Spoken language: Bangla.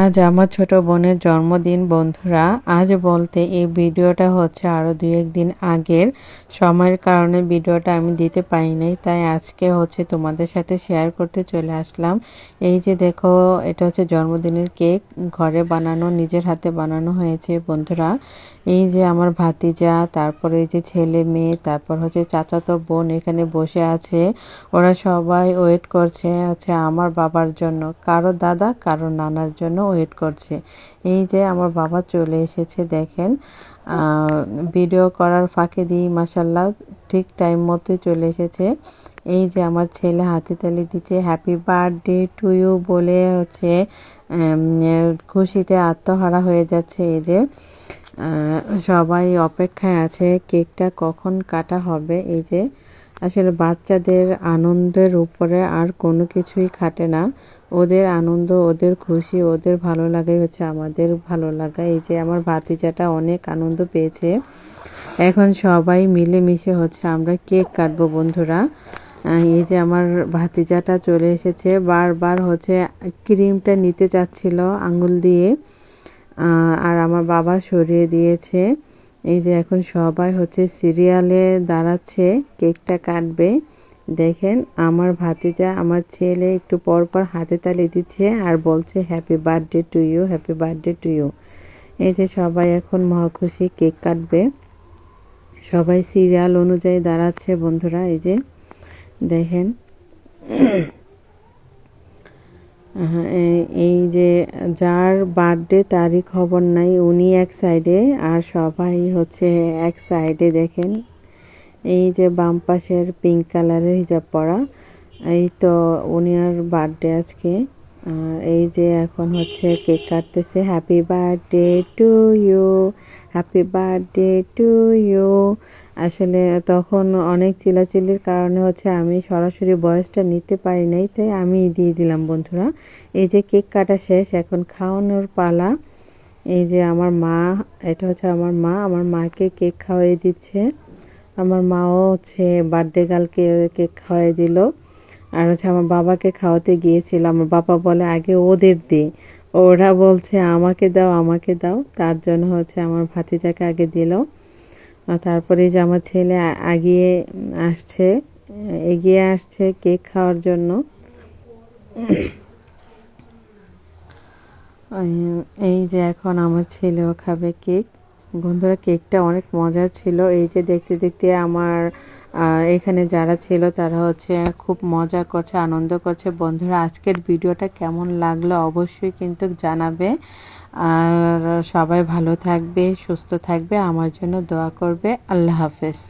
আজ আমার ছোট বোনের জন্মদিন, বন্ধুরা। আজ বলতে এই ভিডিওটা হচ্ছে আরও দু একদিন আগের। সময়ের কারণে ভিডিওটা আমি দিতে পারি নাই তাই আজকে হচ্ছে তোমাদের সাথে শেয়ার করতে চলে আসলাম। এই যে দেখো, এটা হচ্ছে জন্মদিনের কেক। ঘরে বানানো, নিজের হাতে বানানো হয়েছে, বন্ধুরা। এই যে আমার ভাতিজা, তারপরে এই যে ছেলে মেয়ে, তারপর হচ্ছে চাচাতো বোন এখানে বসে আছে। ওরা সবাই ওয়েট করছে হচ্ছে আমার বাবার জন্য, কারও দাদা, কারও নানার জন্য। ওয়েট করছে। এই যে আমার বাবা চলে এসেছে, দেখেন ভিডিও করার ফাঁকে দিই মাসাল্লাহ ঠিক টাইম মতোই চলে এসেছে। এই যে আমার ছেলে হাতে তালি দিচ্ছে হ্যাপি বার্থডে টু ইউ বলে হচ্ছে খুশিতে আত্মহারা হয়ে যাচ্ছে এই যে। সবাই অপেক্ষায় আছে, কেকটা কখন কাটা হবে? এই যে আসলে বাচ্চাদের আনন্দের উপরে আর কোনো কিছুই খাটে না। ওদের আনন্দ, ওদের খুশি, ওদের ভালো লাগাই হচ্ছে আমাদের ভালো লাগা। এই যে আমার ভাতিজাটা অনেক আনন্দ পেয়েছে। এখন সবাই মিলেমিশে হচ্ছে আমরা কেক কাটবো বন্ধুরা। এই যে আমার ভাতিজাটা চলে এসেছে। বারবার হচ্ছে ক্রিমটা নিতে চাচ্ছিল আঙুল দিয়ে। আর আমার বাবা সরিয়ে দিয়েছে। এই যে এখন সবাই হচ্ছে সিরিয়ালে দাঁড়াচ্ছে, কেকটা কাটবে। দেখেন, আমার ভাতিজা, আমার ছেলে একটু পর পর হাতে তালি দিচ্ছে আর বলছে happy birthday to you happy birthday to you এই যে সবাই এখন মহাখুশি কেক কাটবে। সবাই সিরিয়াল অনুযায়ী দাঁড়াচ্ছে বন্ধুরা, এই যে দেখেন। এই যে যার বার্থডে তারই খবর নাই, উনি এক সাইডে আর সবাই হচ্ছে এক সাইডে দেখেন। এই যে বাম পাশের পিঙ্ক কালারের হিজাব পরা, এই তো উনি আর বার্থডে আজকে। আর এই যে এখন হচ্ছে কেক কাটতেছে। Happy birthday to you happy birthday to you আসলে তখন অনেক চিলাচিলির কারণে হচ্ছে আমি সরাসরি বয়সটা নিতে পারি নাই, তাই আমি দিয়ে দিলাম বন্ধুরা। এই যে কেক কাটা শেষ, এখন খাওয়ানোর পালা। এই যে আমার মা, এটা হচ্ছে আমার মা, আমার মাকে কেক খাওয়াই দিচ্ছে। আমার মাও হচ্ছে বার্থডে গার্লকে কেক খাওয়াই দিল। আর হচ্ছে আমার বাবাকে খাওয়াতে গিয়েছিল আমার বাবা বলে, আগে ওদের দে। ওরা বলছে, আমাকে দাও আমাকে দাও। তার জন্য হচ্ছে আমার ভাতিজাকে আগে দিল। তারপরে যে আমার ছেলে আগিয়ে আসছে, এগিয়ে আসছে কেক খাওয়ার জন্য। এই যে এখন আমার ছেলেও খাবে কেক। বন্ধুরা, কেকটা অনেক মজার ছিল। এই যে দেখতে দেখতে আমার এখানে যারা ছিল তারা হচ্ছে খুব মজা করছে, আনন্দ করছে। বন্ধুরা, আজকের ভিডিওটা কেমন লাগল অবশ্যই কিন্তু জানাবে। আর সবাই ভালো থাকবে, সুস্থ থাকবে, আমার জন্য দোয়া করবে। আল্লাহ হাফেজ।